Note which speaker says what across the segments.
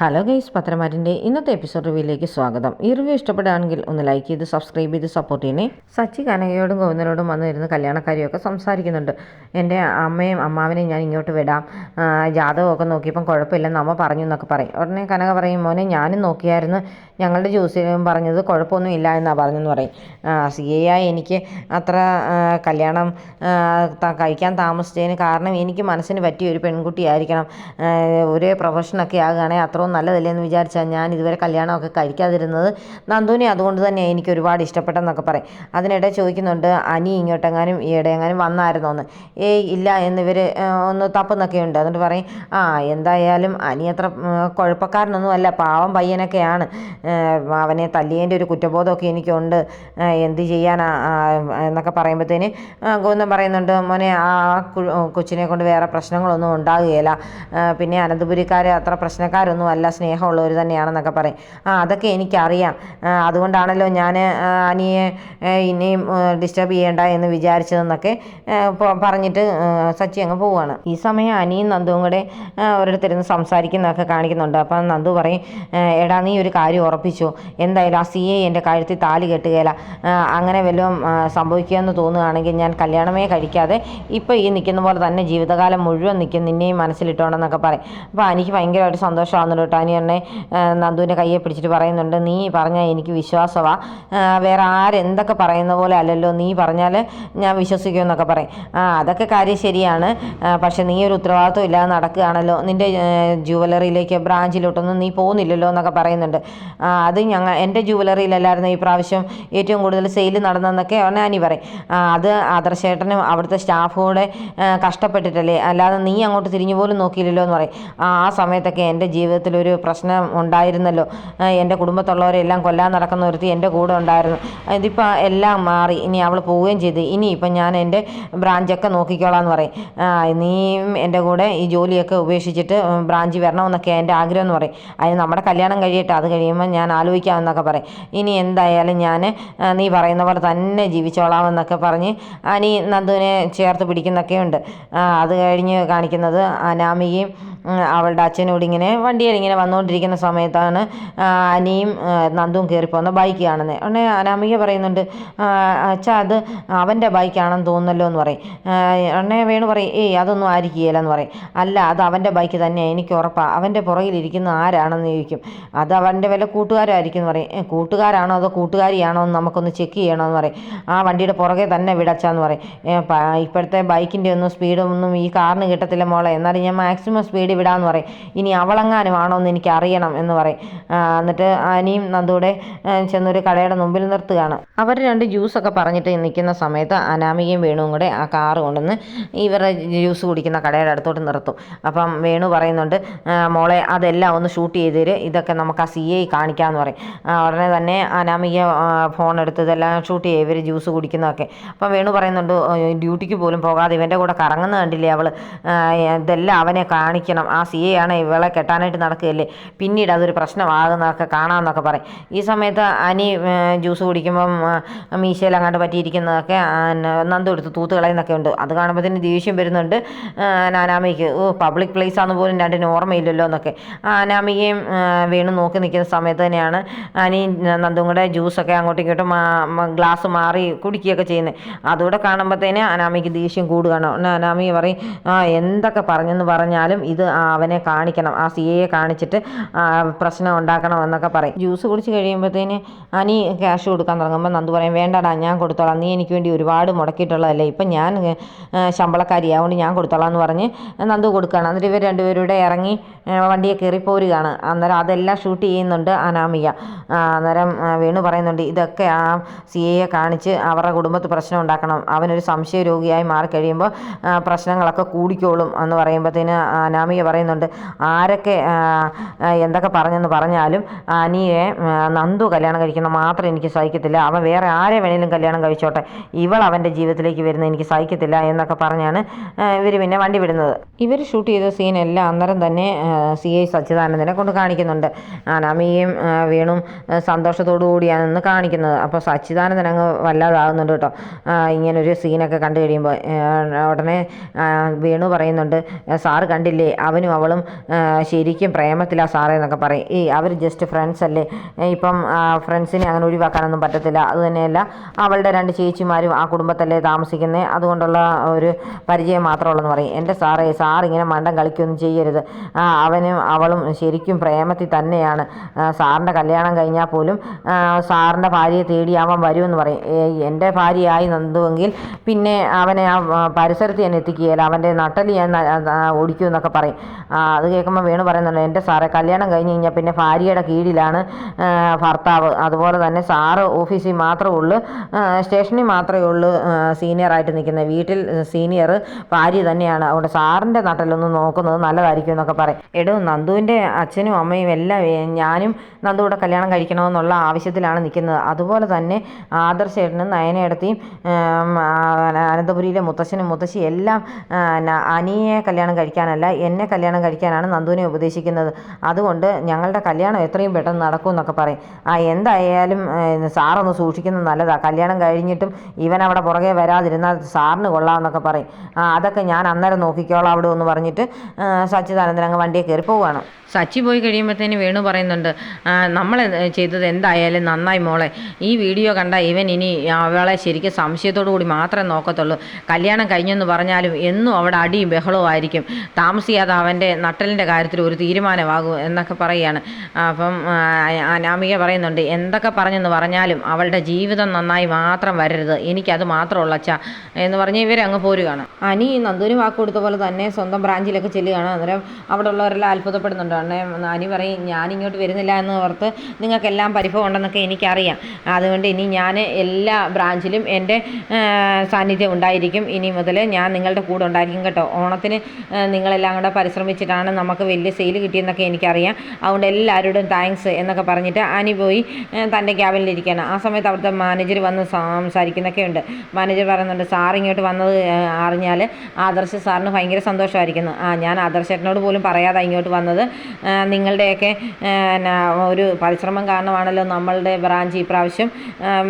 Speaker 1: Hello guys പത്രമാറ്റിന്റെ ഇന്നത്തെ episode റിവ്യൂയിലേക്ക് സ്വാഗതം. ഈ റിവ്യൂ ഇഷ്ടപ്പെടുകയാണെങ്കിൽ ഒന്ന് ലൈക്ക് ചെയ്ത് സബ്സ്ക്രൈബ് ചെയ്ത് സപ്പോർട്ട് ചെയ്യണേ. സച്ചി കനകയോടും ഗോവിന്ദനോടും വന്നിരുന്ന് കല്യാണക്കാരിയൊക്കെ സംസാരിക്കുന്നുണ്ട്. എന്റെ അമ്മയും അമ്മാവനെയും ഞാൻ ഇങ്ങോട്ട് വിടാം. ജാതകമൊക്കെ നോക്കിയപ്പം കുഴപ്പമില്ലെന്ന് അമ്മ പറഞ്ഞു എന്നൊക്കെ പറയും. ഉടനെ കനക പറയും മോനെ ഞാനും നോക്കിയായിരുന്നു. ഞങ്ങളുടെ ജ്യൂസിലും പറഞ്ഞത് കുഴപ്പമൊന്നും ഇല്ല എന്നാണ് പറഞ്ഞെന്ന് പറയും. സി എ ആയി എനിക്ക് അത്ര കല്യാണം കഴിക്കാൻ താമസിച്ചതിന് കാരണം എനിക്ക് മനസ്സിന് പറ്റിയ ഒരു പെൺകുട്ടിയായിരിക്കണം. ഒരേ പ്രൊഫഷനൊക്കെ ആകുകയാണെങ്കിൽ അത്രയും നല്ലതല്ലേ എന്ന് വിചാരിച്ചാൽ ഞാൻ ഇതുവരെ കല്യാണമൊക്കെ കഴിക്കാതിരുന്നത്. നന്ദുവിനെ അതുകൊണ്ട് തന്നെ എനിക്ക് ഒരുപാട് ഇഷ്ടപ്പെട്ടെന്നൊക്കെ പറയും. അതിനിടെ ചോദിക്കുന്നുണ്ട് അനി ഇങ്ങോട്ടെങ്ങാനും ഈയിടെയെങ്ങാനും വന്നായിരുന്നോ എന്ന് ഏയ് ഇല്ല എന്നിവർ ഒന്ന് തപ്പെന്നൊക്കെ ഉണ്ട് എന്നിട്ട് പറയും ആ എന്തായാലും അനി അത്ര കുഴപ്പക്കാരനൊന്നും അല്ല പാവം പയ്യനൊക്കെയാണ്. അവനെ തല്ലിയതിന്റെ ഒരു കുറ്റബോധമൊക്കെ എനിക്കുണ്ട്. എന്ത് ചെയ്യാനാ എന്നൊക്കെ പറയുമ്പോഴത്തേന് ഗോവിന്ദൻ പറയുന്നുണ്ട് മോനെ ആ കൊച്ചിനെ കൊണ്ട് വേറെ പ്രശ്നങ്ങളൊന്നും ഉണ്ടാകുകയില്ല. പിന്നെ അനന്തപുരിക്കാർ അത്ര പ്രശ്നക്കാരൊന്നും അല്ല സ്നേഹമുള്ളവർ തന്നെയാണെന്നൊക്കെ പറയും. ആ അതൊക്കെ എനിക്കറിയാം. അതുകൊണ്ടാണല്ലോ ഞാൻ അനിയെ ഇനിയും ഡിസ്റ്റർബ് ചെയ്യേണ്ട എന്ന് വിചാരിച്ചതെന്നൊക്കെ പറഞ്ഞിട്ട് സച്ചി അങ്ങ് പോവുകയാണ് ഈ സമയം അനിയും നന്ദുവും കൂടെ ഓരോരുത്തരുന്ന് സംസാരിക്കുന്നതൊക്കെ കാണിക്കുന്നുണ്ട്. അപ്പം നന്ദു പറയും എടാ നീ ഒരു കാര്യം ഉറപ്പിച്ചു? എന്തായാലും ആ സി എ എന്റെ കഴുത്തിൽ താലി കെട്ടുകയില്ല അങ്ങനെ വല്ലതും സംഭവിക്കുമെന്ന് തോന്നുകയാണെങ്കിൽ ഞാൻ കല്യാണമേ കഴിക്കാതെ ഇപ്പോൾ ഈ നിൽക്കുന്ന പോലെ തന്നെ ജീവിതകാലം മുഴുവൻ നിൽക്കും. നിന്നെയും മനസ്സിലിട്ടോണ്ടെന്നൊക്കെ പറയും. അപ്പോൾ എനിക്ക് ഭയങ്കരമായിട്ട് സന്തോഷമാകുന്നുണ്ട് കേട്ടോ. അനി എന്നെ നന്ദുവിന്റെ കയ്യെ പിടിച്ചിട്ട് പറയുന്നുണ്ട് നീ പറഞ്ഞാൽ എനിക്ക് വിശ്വാസമാണ് വേറെ ആരെന്തൊക്കെ പറയുന്ന പോലെ അല്ലല്ലോ നീ പറഞ്ഞാൽ ഞാൻ വിശ്വസിക്കുമെന്നൊക്കെ പറയും. ആ അതൊക്കെ കാര്യം ശരിയാണ്. പക്ഷേ നീ ഒരു ഉത്തരവാദിത്വം ഇല്ലാതെ നടക്കുകയാണല്ലോ. നിന്റെ ജുവലറിയിലേക്ക് ബ്രാഞ്ചിലോട്ടൊന്നും നീ പോകുന്നില്ലല്ലോ എന്നൊക്കെ പറയുന്നുണ്ട്. അത് ഞങ്ങൾ എന്റെ ജുവലറിയിലല്ലായിരുന്നു ഈ പ്രാവശ്യം ഏറ്റവും കൂടുതൽ സെയിൽ നടന്നതെന്നൊക്കെ ഞാനി പറയും. അത് ആദർശേട്ടനും അവിടുത്തെ സ്റ്റാഫുകൂടെ കഷ്ടപ്പെട്ടിട്ടല്ലേ. അല്ലാതെ നീ അങ്ങോട്ട് തിരിഞ്ഞു പോലും നോക്കിയില്ലല്ലോ എന്ന് പറയും. ആ സമയത്തൊക്കെ എന്റെ ജീവിതത്തിൽ ഒരു പ്രശ്നം ഉണ്ടായിരുന്നല്ലോ. എന്റെ കുടുംബത്തുള്ളവരെല്ലാം കൊല്ലാൻ നടക്കുന്ന ഒരുത്തി എന്റെ കൂടെ ഉണ്ടായിരുന്നു. ഇതിപ്പോൾ എല്ലാം മാറി. ഇനി അവൾ പോവുകയും ചെയ്ത്. ഇനി ഞാൻ എന്റെ ബ്രാഞ്ചൊക്കെ നോക്കിക്കോളാം എന്ന് പറയും നീയും എന്റെ കൂടെ ഈ ജോലിയൊക്കെ ഉപേക്ഷിച്ചിട്ട് ബ്രാഞ്ച് വരണമെന്നൊക്കെ എന്റെ ആഗ്രഹം എന്ന് പറയും. അതിന് നമ്മുടെ കല്യാണം കഴിയട്ടെ. അത് കഴിയുമ്പോൾ ഞാൻ ആലോചിക്കാമെന്നൊക്കെ പറയും. ഇനി എന്തായാലും ഞാൻ നീ പറയുന്ന പോലെ തന്നെ ജീവിച്ചോളാമെന്നൊക്കെ പറഞ്ഞ് അനി നന്ദുവിനെ ചേർത്ത് പിടിക്കുന്നൊക്കെ ഉണ്ട് ആ, അത് കഴിഞ്ഞ് കാണിക്കുന്നത് അനാമികയും അവളുടെ അച്ഛനോട് ഇങ്ങനെ വണ്ടിയിൽ ഇങ്ങനെ വന്നുകൊണ്ടിരിക്കുന്ന സമയത്താണ് അനിയും നന്ദും കയറിപ്പോകുന്ന ബൈക്ക് കാണുന്നത് ഉടനെ അനാമിക പറയുന്നുണ്ട് അച്ഛാ അത് അവന്റെ ബൈക്കാണെന്ന് തോന്നുന്നല്ലോ എന്ന് പറയും. ഉടനെ വേണു പറയും ഏയ് അതൊന്നും ആയിരിക്കുകയില്ല എന്ന് പറയും. അല്ല അത് അവന്റെ ബൈക്ക് തന്നെയാണ് എനിക്ക് ഉറപ്പാണ് അവന്റെ പുറകിലിരിക്കുന്ന ആരാണെന്ന് ചോദിക്കും. അത് അവന്റെ വല്ല കൂട്ടുകാരായിരിക്കും എന്ന് പറയും. കൂട്ടുകാരാണോ അതോ കൂട്ടുകാരിയാണോ എന്ന് നമുക്കൊന്ന് ചെക്ക് ചെയ്യണമെന്ന് പറയും. ആ വണ്ടിയുടെ പുറകെ തന്നെ വിടച്ചാന്ന് പറയും. "ഏ, പ- ഇപ്പോഴത്തെ ബൈക്കിന്റെ ഒന്നും സ്പീഡൊന്നും ഈ കാറിന് കിട്ടത്തില്ല മോളെ. എന്നാലും ഞാൻ മാക്സിമം സ്പീഡ് വിടാമെന്ന് പറയും. ഇനി അവളെങ്ങാനും ആണോ എന്ന് എനിക്ക് അറിയണം എന്ന് പറയും എന്നിട്ട് അനിയും നന്ദൂടെ ചെന്നൊരു കടയുടെ മുമ്പിൽ നിർത്തുകയാണ്. അവർ രണ്ട് ജ്യൂസൊക്കെ പറഞ്ഞിട്ട് നിൽക്കുന്ന സമയത്ത് അനാമികയും വേണുവും കൂടെ ആ കാറ് കൊണ്ടുവന്ന് ഇവരുടെ ജ്യൂസ് കുടിക്കുന്ന കടയുടെ അടുത്തോട്ട് നിർത്തും. അപ്പം വേണു പറയുന്നുണ്ട് "ആ, മോളെ അതെല്ലാം ഒന്ന് ഷൂട്ട് ചെയ്ത് തരും ഇതൊക്കെ നമുക്ക് ആ സി ഐ കാണിക്കാമെന്ന് പറയും. ഉടനെ തന്നെ അനാമിക ഫോൺ എടുത്ത് ഇതെല്ലാം ഷൂട്ട് ചെയ്യും. ഇവർ ജ്യൂസ് കുടിക്കുന്നതൊക്കെ. അപ്പം വേണു പറയുന്നുണ്ട് ഡ്യൂട്ടിക്ക് പോലും പോകാതെ ഇവന്റെ കൂടെ കറങ്ങുന്ന കണ്ടില്ലേ അവൾ ഇതെല്ലാം അവനെ കാണിക്കണം. ആ സി എയാണ് ആണ് ഇവളെ കെട്ടാനായിട്ട് നടക്കുകയല്ലേ? പിന്നീട് അതൊരു പ്രശ്നമാകുന്നതൊക്കെ കാണാമെന്നൊക്കെ പറയും. ഈ സമയത്ത് അനി ജ്യൂസ് കുടിക്കുമ്പം മീശയിൽ അങ്ങോട്ട് പറ്റിയിരിക്കുന്നതൊക്കെ നന്ദു എടുത്ത് തൂത്ത് കളയുന്നൊക്കെ ഉണ്ട്. അത് കാണുമ്പോഴത്തേന് ദേഷ്യം വരുന്നുണ്ട്. ആ, ഓ പബ്ലിക് പ്ലേസ് ആണെന്ന് പോലും രണ്ടിന് ഓർമ്മയില്ലല്ലോ എന്നൊക്കെ. അനാമികയും വീണ് നോക്കി നിൽക്കുന്ന സമയത്ത് തന്നെയാണ് അനി നന്ദും കൂടെ ജ്യൂസൊക്കെ അങ്ങോട്ടും ഇങ്ങോട്ടും ഗ്ലാസ് മാറി കുടിക്കുകയൊക്കെ ചെയ്യുന്നത്. അതുകൂടെ കാണുമ്പോഴത്തേന് അനാമിക്ക് ദേഷ്യം കൂടുകയാണ്. അനാമി പറയും എന്തൊക്കെ പറഞ്ഞെന്ന് പറഞ്ഞാലും ഇത് അവനെ കാണിക്കണം ആ സി എയെ കാണിച്ചിട്ട് പ്രശ്നം ഉണ്ടാക്കണം എന്നൊക്കെ പറയും. ജ്യൂസ് കുടിച്ച് കഴിയുമ്പോഴത്തേന് അനി ക്യാഷ് കൊടുക്കാൻ തുടങ്ങുമ്പോൾ നന്ദു പറയും വേണ്ടടാ ഞാൻ കൊടുത്തോളാം. നീ എനിക്ക് വേണ്ടി ഒരുപാട് മുടക്കിയിട്ടുള്ളതല്ലേ. ഇപ്പം ഞാൻ ശമ്പളക്കാരി അതുകൊണ്ട് ഞാൻ കൊടുത്തോളാം എന്ന് പറഞ്ഞ് നന്ദു കൊടുക്കുകയാണ്. എന്നിട്ട് ഇവർ രണ്ടുപേരുടെ ഇറങ്ങി വണ്ടിയെ കയറി പോരുകയാണ് അന്നേരം അതെല്ലാം ഷൂട്ട് ചെയ്യുന്നുണ്ട് അനാമിക. അന്നേരം വേണു പറയുന്നുണ്ട് ഇതൊക്കെ ആ സി എയെ കാണിച്ച് അവരുടെ കുടുംബത്തിൽ പ്രശ്നം ഉണ്ടാക്കണം. അവനൊരു സംശയ രോഗിയായി മാറിക്കഴിയുമ്പോൾ പ്രശ്നങ്ങളൊക്കെ കൂടിക്കോളും എന്ന് പറയുമ്പോഴത്തേന് അനാമിക പറയുന്നുണ്ട് ആരൊക്കെ എന്തൊക്കെ പറഞ്ഞെന്ന് പറഞ്ഞാലും അനിയെ നന്ദു കല്യാണം കഴിക്കുന്ന മാത്രം എനിക്ക് സഹിക്കത്തില്ല. അവൻ വേറെ ആരെ വേണേലും കല്യാണം കഴിച്ചോട്ടെ. ഇവൾ അവന്റെ ജീവിതത്തിലേക്ക് വരുന്നത് എനിക്ക് സഹിക്കത്തില്ല എന്നൊക്കെ പറഞ്ഞാണ് ഇവർ പിന്നെ വണ്ടി വിടുന്നത്. ഇവർ ഷൂട്ട് ചെയ്ത സീനെല്ലാം അന്നേരം തന്നെ സി ഐ സച്ചിദാനന്ദനെ കൊണ്ട് കാണിക്കുന്നുണ്ട്. അനാമിയും വീണും സന്തോഷത്തോടു കൂടിയാണ് ഇന്ന് കാണിക്കുന്നത്. അപ്പോൾ സച്ചിദാനന്ദൻ അങ്ങ് വല്ലാതാകുന്നുണ്ട് കേട്ടോ. ഇങ്ങനൊരു സീനൊക്കെ കണ്ടു കഴിയുമ്പോൾ ഉടനെ വീണു പറയുന്നുണ്ട് "ആ, സാറ് കണ്ടില്ലേ? അവനും അവളും ശരിക്കും പ്രേമത്തിലാണ് സാറേ എന്നൊക്കെ പറയും. ഈ അവർ ജസ്റ്റ് ഫ്രണ്ട്സ് അല്ലേ? ഇപ്പം ഫ്രണ്ട്സിനെ അങ്ങനെ ഒഴിവാക്കാനൊന്നും പറ്റത്തില്ല. അതുതന്നെയല്ല അവളുടെ രണ്ട് ചേച്ചിമാരും ആ കുടുംബത്തല്ലേ താമസിക്കുന്നത് അതുകൊണ്ടുള്ള ഒരു പരിചയം മാത്രമുള്ളെന്ന് പറയും. എന്റെ സാറേ സാർ ഇങ്ങനെ മണ്ടം കളിക്കൊന്നും ചെയ്യരുത്. അവനും അവളും ശരിക്കും പ്രേമത്തിൽ തന്നെയാണ്. സാറിന്റെ കല്യാണം കഴിഞ്ഞാൽ പോലും സാറിന്റെ ഭാര്യയെ തേടി അവൻ വരുമെന്ന് പറയും. എന്റെ ഭാര്യയായി നന്ദുവെങ്കിൽ പിന്നെ അവനെ ആ പരിസരത്ത് ഞാൻ എത്തിക്കുകയില്ല. അവന്റെ നട്ടൽ ഞാൻ ഓടിക്കുമെന്നൊക്കെ പറയും. അത് കേൾക്കുമ്പോൾ വേണു പറയുന്നുണ്ട് എന്റെ സാറെ കല്യാണം കഴിഞ്ഞ് കഴിഞ്ഞാൽ പിന്നെ ഭാര്യയുടെ കീഴിലാണ് ഭർത്താവ്. അതുപോലെ തന്നെ സാറ് ഓഫീസിൽ മാത്രമേ ഉള്ളൂ സ്റ്റേഷനിൽ മാത്രമേ ഉള്ളൂ സീനിയറായിട്ട് നിൽക്കുന്നത് വീട്ടിൽ സീനിയർ ഭാര്യ തന്നെയാണ്. അതുകൊണ്ട് സാറിന്റെ നട്ടലൊന്ന് നോക്കുന്നത് നല്ലതായിരിക്കും എന്നൊക്കെ പറയും. എടോ നന്ദുവിന്റെ അച്ഛനും അമ്മയും എല്ലാം ഞാനും നന്ദുവിടെ കല്യാണം കഴിക്കണമെന്നുള്ള ആവശ്യത്തിലാണ് നിൽക്കുന്നത്. അതുപോലെ തന്നെ ആദർശേട്ടനും നയനയിടത്തെയും അനന്തപുരിയിലെ മുത്തശ്ശനും മുത്തശ്ശി എല്ലാം അനിയെ കല്യാണം കഴിക്കാനല്ല എന്നെ കല്യാണം കഴിക്കാനാണ് നന്ദുവിനെ ഉപദേശിക്കുന്നത്. അതുകൊണ്ട് ഞങ്ങളുടെ കല്യാണം എത്രയും പെട്ടെന്ന് നടക്കും എന്നൊക്കെ പറയും. ആ എന്തായാലും സാറൊന്ന് സൂക്ഷിക്കുന്നത് നല്ലതാണ് കല്യാണം കഴിഞ്ഞിട്ടും ഇവൻ അവിടെ പുറകെ വരാതിരുന്നാൽ സാറിന് കൊള്ളാമെന്നൊക്കെ പറയും. അതൊക്കെ ഞാൻ അന്നേരം നോക്കിക്കോളാം അവിടെ ഒന്ന് പറഞ്ഞിട്ട് സച്ചിദാനന്ദൻ അങ്ങ് വണ്ടിയെ കയറി പോവുകയാണ് സച്ചി പോയി കഴിയുമ്പോഴത്തേന് വേണു പറയുന്നുണ്ട് നമ്മൾ ചെയ്തത് എന്തായാലും നന്നായി മോളെ. ഈ വീഡിയോ കണ്ട ഇവൻ ഇനി അവളെ ശരിക്കും സംശയത്തോടു കൂടി മാത്രമേ നോക്കത്തുള്ളൂ. കല്യാണം കഴിഞ്ഞെന്ന് പറഞ്ഞാലും എന്നും അവിടെ അടിയും ബഹളവും ആയിരിക്കും. താമസിയാതെ അവന്റെ നട്ടലിന്റെ കാര്യത്തിൽ ഒരു തീരുമാനമാകും എന്നൊക്കെ പറയുകയാണ്. അപ്പം അനാമിക പറയുന്നുണ്ട് എന്തൊക്കെ പറഞ്ഞെന്ന് പറഞ്ഞാലും അവളുടെ ജീവിതം നന്നായി മാത്രം വരരുത്. എനിക്കത് മാത്രമുള്ള അച്ഛ എന്ന് പറഞ്ഞ് ഇവരങ്ങ് പോരുകയാണ്. അനി നന്ദൂരി വാക്ക് കൊടുത്ത പോലെ തന്നെ സ്വന്തം ബ്രാഞ്ചിലൊക്കെ ചെല്ലുകയാണ്. അന്നേരം അവിടെ ഉള്ളവരെല്ലാം അത്ഭുതപ്പെടുന്നുണ്ട്. കാരണം അനി പറയും ഞാനിങ്ങോട്ട് വരുന്നില്ല എന്ന് ഓർത്ത് നിങ്ങൾക്കെല്ലാം പരിഭവം ഉണ്ടെന്നൊക്കെ എനിക്കറിയാം. അതുകൊണ്ട് ഇനി ഞാൻ എല്ലാ ബ്രാഞ്ചിലും എന്റെ സാന്നിധ്യം ഉണ്ടായിരിക്കും. ഇനി മുതൽ ഞാൻ നിങ്ങളുടെ കൂടെ ഉണ്ടായിരിക്കും കേട്ടോ. ഓണത്തിന് നിങ്ങളെല്ലാം കൂടെ പരിശ്രമിച്ചിട്ടാണ് നമുക്ക് വലിയ സെയിൽ കിട്ടിയെന്നൊക്കെ എനിക്കറിയാം. അതുകൊണ്ട് എല്ലാവരോടും താങ്ക്സ് എന്നൊക്കെ പറഞ്ഞിട്ട് ആനി പോയി തന്റെ ക്യാബിനിലിരിക്കുകയാണ് ആ സമയത്ത് അവിടുത്തെ മാനേജർ വന്ന് സംസാരിക്കുന്നൊക്കെ ഉണ്ട്. മാനേജർ പറയുന്നുണ്ട് സാർ ഇങ്ങോട്ട് വന്നത് അറിഞ്ഞാൽ ആദർശ് സാറിന് ഭയങ്കര സന്തോഷമായിരിക്കുന്നു. ആ ഞാൻ ആദർശേട്ടനോട് പോലും പറയാതെ ഇങ്ങോട്ട് വന്നത്. നിങ്ങളുടെയൊക്കെ ഒരു പരിശ്രമം കാരണമാണല്ലോ നമ്മളുടെ ബ്രാഞ്ച് ഈ പ്രാവശ്യം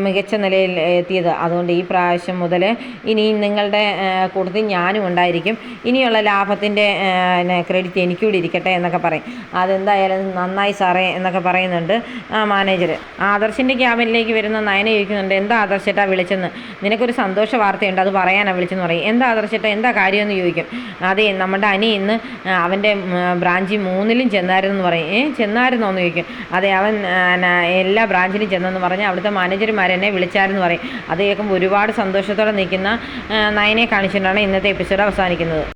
Speaker 1: മികച്ച നിലയിൽ എത്തിയത്. അതുകൊണ്ട് ഈ പ്രാവശ്യം മുതൽ ഇനി നിങ്ങളുടെ കൂട്ടത്തിൽ ഞാനും ഉണ്ടായിരിക്കും. ഇനിയുള്ള ലാഭത്തിന്റെ ക്രെഡിറ്റ് എനിക്കൂടി ഇരിക്കട്ടെ എന്നൊക്കെ പറയും. അതെന്തായാലും നന്നായി സാറേ എന്നൊക്കെ പറയുന്നുണ്ട് ആ മാനേജർ ആദർശിന്റെ ക്യാബിനിലേക്ക് വരുന്ന നയന ചോദിക്കുന്നുണ്ട് എന്താ ആദർശേട്ടാ വിളിച്ചെന്ന്? നിനക്കൊരു സന്തോഷ വാർത്തയുണ്ട് അത് പറയാനാണ് വിളിച്ചെന്ന് പറയും. എന്താ ആദർശേട്ടാ എന്താ കാര്യമെന്ന് ചോദിക്കും. അതെ നമ്മുടെ അനി ഇന്ന് അവന്റെ ബ്രാഞ്ചിൽ മൂന്നിലും ചെന്നായിരുന്നു പറയും. ഏ ചെന്നായിരുന്നോ എന്ന് ചോദിക്കും. അതെ അവൻ എല്ലാ ബ്രാഞ്ചിലും ചെന്നെന്ന് പറഞ്ഞ് അവിടുത്തെ മാനേജർമാരെന്നെ വിളിച്ചായിരുന്നു പറയും. അത് കേൾക്കുമ്പോൾ ഒരുപാട് സന്തോഷത്തോടെ നിൽക്കുന്ന നയനെ കാണിച്ചിട്ടാണ് ഇന്നത്തെ എപ്പിസോഡ് അവസാനിക്കുന്നത്.